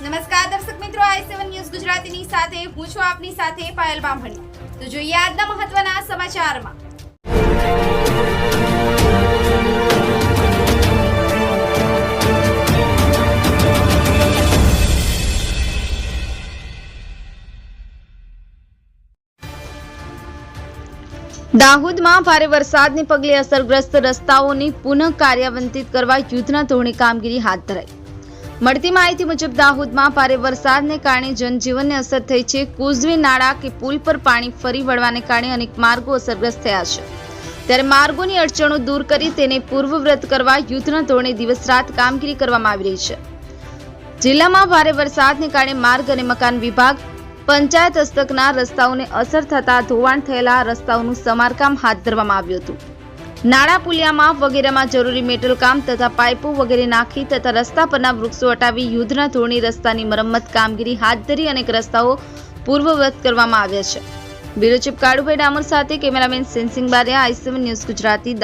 નમસ્કાર દર્શક મિત્રો, આઈ સેવન ન્યૂઝ ગુજરાતીની સાથે, હું છું આપની સાથે પાયલ બામણી. તો જોઈએ આજના મહત્વના સમાચારમાં. દાહોદમાં ભારે વરસાદને પગલે અસરગ્રસ્ત રસ્તાઓની પુનઃ કાર્યાન્વિત કરવા યુદ્ધના ધોરણે કામગીરી હાથ ધરાઈ. મળતી માહિતી મુજબ દાહોદમાં ભારે વરસાદને કારણે જનજીવનને અસર થઈ છે. કુઝવી નાળા કે પુલ પર પાણી ફરી વળવાને કારણે અનેક માર્ગો અસરગ્રસ્ત થયા છે. ત્યારે માર્ગોની અડચણો દૂર કરી તેને પૂર્વવ્રત કરવા યુદ્ધના ધોરણે દિવસ રાત કામગીરી કરવામાં આવી રહી છે. જિલ્લામાં ભારે વરસાદને કારણે માર્ગ અને મકાન વિભાગ, પંચાયત હસ્તકના રસ્તાઓને અસર થતા ધોવાણ થયેલા રસ્તાઓનું સમારકામ હાથ ધરવામાં આવ્યું હતું. નાળા પુલિયામાં વગેરેમાં જરૂરી મેટલ કામ તથા પાઇપો વગેરે નાખી તથા રસ્તા પરના વૃક્ષો હટાવી યુદ્ધના ધોરણે રસ્તાની મરમ્મત કામગીરી હાથ ધરી અનેક રસ્તાઓ પૂર્વવત કરવામાં આવ્યા છે. બ્યુરો ચીફ કાળુભાઈ ડામર સાથે cameraman Sensing Baria, I news Gujarati